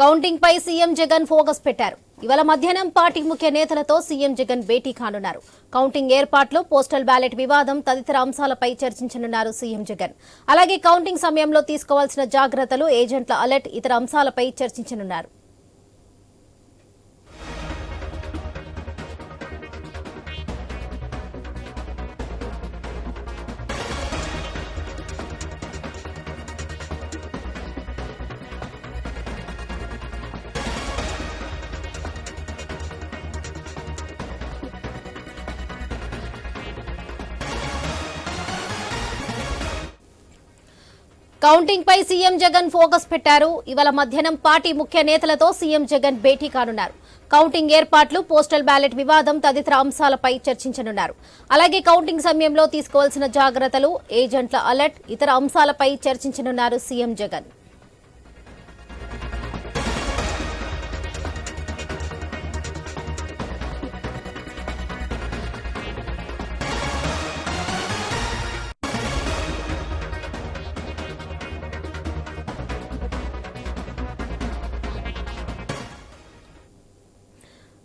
Counting పై CM Jagan focus పెట్టారు. ఇవాళ మధ్యాహ్నం పార్టీ ముఖ్య నేతలతో సీఎం జగన్ భేటీ కానున్నారు. కౌంటింగ్ ఏర్పాట్లు పోస్టల్ బ్యాలెట్ వివాదం తదితర అంశాలపై చర్చించనున్నారు సీఎం జగన్. అలాగే కౌంటింగ్ సమయంలో తీసుకోవాల్సిన జాగ్రత్తలు ఏజెంట్ల అలర్ట్ ఇతర అంశాలపై చర్చించనున్నారు. కౌంటింగ్ పై సీఎం జగన్ ఫోకస్ పెట్టారు. ఇవాళ మధ్యాహ్నం పార్టీ ముఖ్య నేతలతో సీఎం జగన్ భేటీ కానున్నారు. కౌంటింగ్ ఏర్పాట్లు పోస్టల్ బ్యాలెట్ వివాదం తదితర అంశాలపై చర్చించనున్నారు. అలాగే కౌంటింగ్ సమయంలో తీసుకోవాల్సిన జాగ్రత్తలు ఏజెంట్ల అలర్ట్ ఇతర అంశాలపై చర్చించనున్నారు సీఎం జగన్.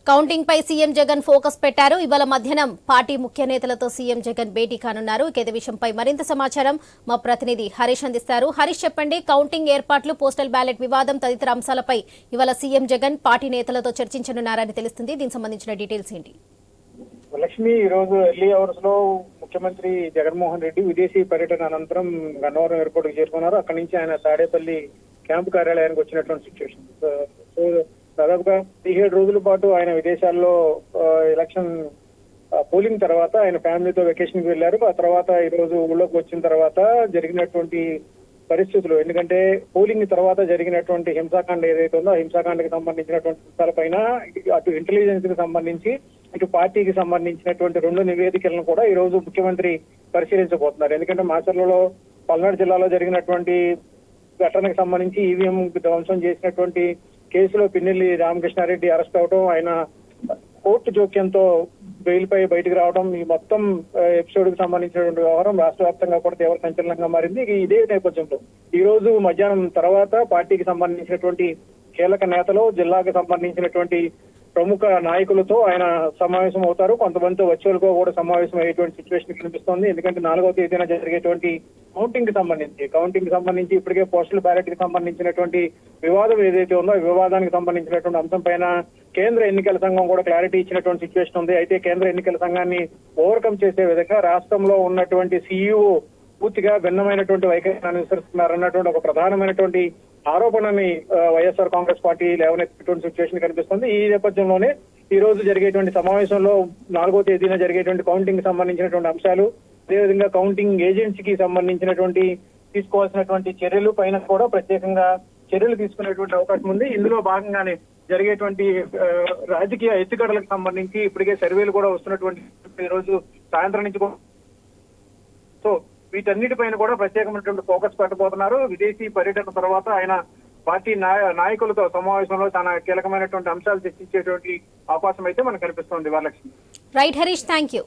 కౌంటింగ్ పై సీఎం జగన్ ఫోకస్ పెట్టారు. ఇవాళ మధ్యాహ్నం పార్టీ ముఖ్య నేతలతో సీఎం జగన్ భేటీ కానున్నారు. ఇక ఇదే విషయంపై మరింత సమాచారం మా ప్రతినిధి హరీష్ అందిస్తారు. హరీష్ చెప్పండి కౌంటింగ్ ఏర్పాట్లు పోస్టల్ బ్యాలెట్ వివాదం తదితర అంశాలపై ఇవాళ సీఎం జగన్ పార్టీ నేతలతో చర్చించనున్నారని తెలుస్తుంది. దీనికి సంబంధించిన డీటెయిల్స్ ఏంటి? లక్ష్మి ఈ రోజు ఎర్లీ అవర్స్లో ముఖ్యమంత్రి జగన్మోహన్ రెడ్డి విదేశీ పర్యటన అనంతరం గన్నవరం ఎయిర్పోర్ట్కు చేరుకున్నారు. అక్కడి నుంచి ఆయన తాడేపల్లి క్యాంపు కార్యాలయానికి వచ్చినటువంటి సిచ్యువేషన్ సో దాదాపుగా పదిహేడు రోజుల పాటు ఆయన విదేశాల్లో ఎలక్షన్ పోలింగ్ తర్వాత ఆయన ఫ్యామిలీతో వెకేషన్కి వెళ్ళారు ఆ తర్వాత ఈ రోజు ఊళ్ళోకి వచ్చిన తర్వాత జరిగినటువంటి పరిస్థితులు ఎందుకంటే పోలింగ్ తర్వాత జరిగినటువంటి హింసాకాండ ఏదైతే ఉందో ఆ హింసాకాండకి సంబంధించినటువంటి అంశాలపైన అటు ఇంటెలిజెన్స్కి సంబంధించి ఇటు పార్టీకి సంబంధించినటువంటి రెండు నివేదికలను కూడా ఈ రోజు ముఖ్యమంత్రి పరిశీలించబోతున్నారు. ఎందుకంటే మాచర్లలో పల్నాడు జిల్లాలో జరిగినటువంటి ఘటనకు సంబంధించి ఈవీఎం ధ్వంసం చేసినటువంటి కేసులో పిన్నెల్లి రామకృష్ణారెడ్డి అరెస్ట్ అవడం ఆయన కోర్టు జోక్యంతో బెయిల్పై బయటకు రావడం ఈ మొత్తం ఎపిసోడ్కి సంబంధించినటువంటి వ్యవహారం రాష్ట్ర వ్యాప్తంగా కూడా తీవ్ర సంచలనంగా మారింది. ఇదే నేపథ్యంలో ఈ రోజు మధ్యాహ్నం తర్వాత పార్టీకి సంబంధించినటువంటి కీలక నేతలు జిల్లాకు సంబంధించినటువంటి ప్రముఖ నాయకులతో ఆయన సమావేశం అవుతారు. కొంతమందితో వర్చువల్గా కూడా సమావేశం అయ్యేటువంటి సిచ్యువేషన్ కనిపిస్తోంది. ఎందుకంటే నాలుగవ తేదీన జరిగేటువంటి కౌంటింగ్కి సంబంధించి కౌంటింగ్కి సంబంధించి ఇప్పటికే పోస్టల్ బ్యాలెట్కి సంబంధించినటువంటి వివాదం ఏదైతే ఉందో ఆ వివాదానికి సంబంధించినటువంటి అంశం పైన కేంద్ర ఎన్నికల సంఘం కూడా క్లారిటీ ఇచ్చినటువంటి సిచ్యువేషన్ ఉంది. అయితే కేంద్ర ఎన్నికల సంఘాన్ని ఓవర్కమ్ చేసే విధంగా రాష్ట్రంలో ఉన్నటువంటి సీఈఓ పూర్తిగా భిన్నమైనటువంటి వైఖరిని అనుసరిస్తున్నారన్నటువంటి ఒక ప్రధానమైనటువంటి ఆరోపణని వైఎస్ఆర్ కాంగ్రెస్ పార్టీ లేవనెత్తినటువంటి సిచ్యువేషన్ కనిపిస్తుంది. ఈ నేపథ్యంలోనే ఈ రోజు జరిగేటువంటి సమావేశంలో నాలుగో తేదీన జరిగేటువంటి కౌంటింగ్కి సంబంధించినటువంటి అంశాలు అదేవిధంగా కౌంటింగ్ ఏజెన్సీకి సంబంధించినటువంటి తీసుకోవాల్సినటువంటి చర్యలు పైన కూడా ప్రత్యేకంగా చర్యలు తీసుకునేటువంటి అవకాశం ఉంది. ఇందులో భాగంగానే జరిగేటువంటి రాజకీయ ఎత్తుగడలకు సంబంధించి ఇప్పటికే సర్వేలు కూడా వస్తున్నటువంటి ఈ రోజు సాయంత్రం నుంచి సో వీటన్నిటిపైన కూడా ప్రత్యేకమైనటువంటి ఫోకస్ పెట్టబోతున్నారు. విదేశీ పర్యటన తర్వాత ఆయన పార్టీ నాయకులతో సమావేశంలో తన కీలకమైనటువంటి అంశాలు చర్చించేటువంటి అవకాశం అయితే మనకు కనిపిస్తోంది Varalakshmi. Right Harish thank you